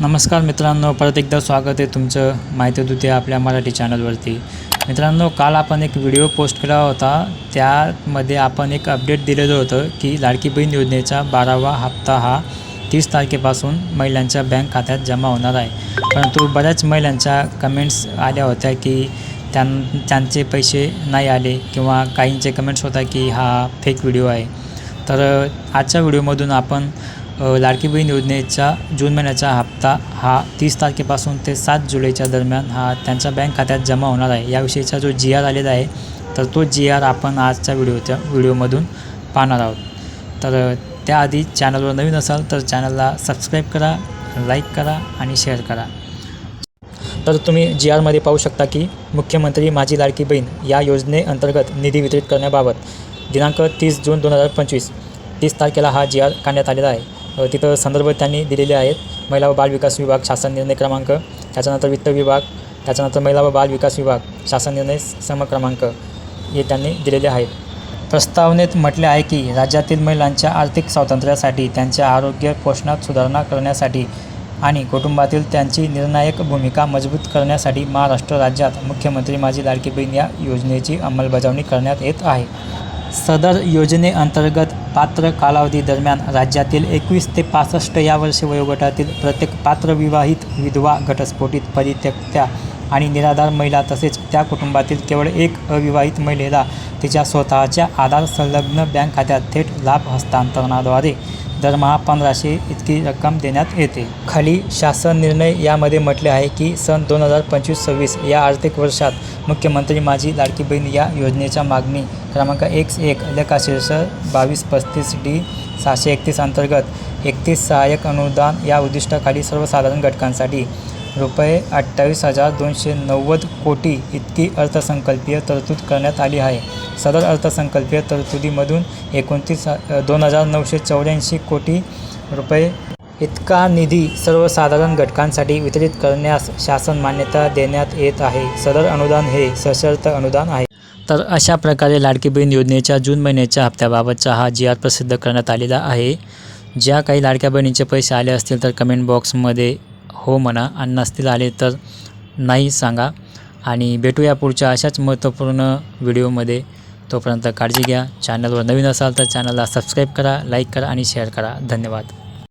नमस्कार मित्रांनो परत एकदा स्वागत आहे तुमचं माहिती दूत आपल्या मराठी चॅनलवरती. मित्रांनो काल आपण एक व्हिडिओ पोस्ट केला होता. त्यामध्ये आपण एक अपडेट दिलेलं होतं की लाडकी बहीण योजनेचा बारावा हप्ता हा तीस तारखेपासून महिलांच्या बँक खात्यात जमा होणार आहे. परंतु बऱ्याच महिलांच्या कमेंट्स आल्या होत्या की त्यां त्यांचे पैसे नाही आले किंवा काहींचे कमेंट्स होता की हा फेक व्हिडिओ आहे. तर आजच्या व्हिडिओमधून आपण लाडकी बहीण योजनेचा जून महिन्याचा हप्ता हा तीस तारखेपासून ते सात जुलैच्या दरम्यान हा त्यांच्या बँक खात्यात जमा होणार आहे. याविषयीचा जो जी आर आलेला आहे तर तो जी आर आपण आजच्या व्हिडिओच्या व्हिडिओमधून पाहणार आहोत. तर त्याआधी चॅनलवर नवीन असाल तर चॅनलला सबस्क्राईब करा लाईक करा आणि शेअर करा. तर तुम्ही जी आरमध्ये पाहू शकता की मुख्यमंत्री माझी लाडकी बहीण या योजनेअंतर्गत निधी वितरित करण्याबाबत दिनांक तीस जून दोन हजार पंचवीस तीस तारखेला हा जी आर काढण्यात आलेला आहे. तिथं संदर्भ त्यांनी दिलेले आहेत. महिला व बाल विकास विभाग शासन निर्णय क्रमांक त्याच्यानंतर वित्त विभाग त्याच्यानंतर महिला व बाल विकास विभाग शासन निर्णय समक्रमांक हे त्यांनी दिलेले आहेत. प्रस्तावनेत म्हटले आहे की राज्यातील महिलांच्या आर्थिक स्वातंत्र्यासाठी त्यांच्या आरोग्य पोषणात सुधारणा करण्यासाठी आणि कुटुंबातील त्यांची निर्णायक भूमिका मजबूत करण्यासाठी महाराष्ट्र राज्यात मुख्यमंत्री माझी लाडकी बहीण या योजनेची अंमलबजावणी करण्यात येत आहे. सदर योजनेअंतर्गत पात्र कालावधी दरम्यान राज्यातील एकवीस ते पासष्ट या वर्ष वयोगटातील प्रत्येक पात्र विवाहित विधवा घटस्फोटित परित्यक्त्या आणि निराधार महिला तसेच त्या कुटुंबातील केवळ एक अविवाहित महिलेला तिच्या स्वतःच्या आधार संलग्न बँक खात्यात थेट लाभ हस्तांतरणाद्वारे दरमहा पंधराशे इतकी रक्कम देण्यात येते. खाली शासन निर्णय यामध्ये म्हटले आहे की सन दोन हजार पंचवीस सव्वीस या आर्थिक वर्षात मुख्यमंत्री माझी लाडकी बहीण या योजनेच्या मागणी क्रमांक एक एक लेखाशीर्ष बावीस पस्तीस डी सहाशे एकतीस अंतर्गत एकतीस सहाय्यक अनुदान या उद्दिष्टाखाली सर्वसाधारण घटकांसाठी रुपये अठ्ठावीस हजार दोनशे नव्वद कोटी इतकी अर्थसंकल्पीय तरतूद करण्यात आली आहे. सदर अर्थसंकल्पीय तरतुदीमधून एकोणतीस दोन हजार नऊशे चौऱ्याऐंशी कोटी रुपये इतका निधी सर्वसाधारण घटकांसाठी वितरित करण्यास शासन मान्यता देण्यात येत आहे. सदर अनुदान हे सशर्त अनुदान आहे. तर अशा प्रकारे लाडकी बहीण योजनेच्या जून महिन्याच्या हप्त्याबाबतचा हा जी आर प्रसिद्ध करण्यात आलेला आहे. ज्या काही लाडक्या बहिणींचे पैसे आले असतील तर कमेंट बॉक्समध्ये हो म्हणा. आणि नसतील आले तर नाही सांगा. आणि भेटूया पुढच्या अशाच महत्त्वपूर्ण व्हिडिओमध्ये. तोपर्यंत काळजी घ्या. चॅनलवर नवीन असाल तर चॅनलला सबस्क्राईब करा लाईक करा आणि शेअर करा. धन्यवाद.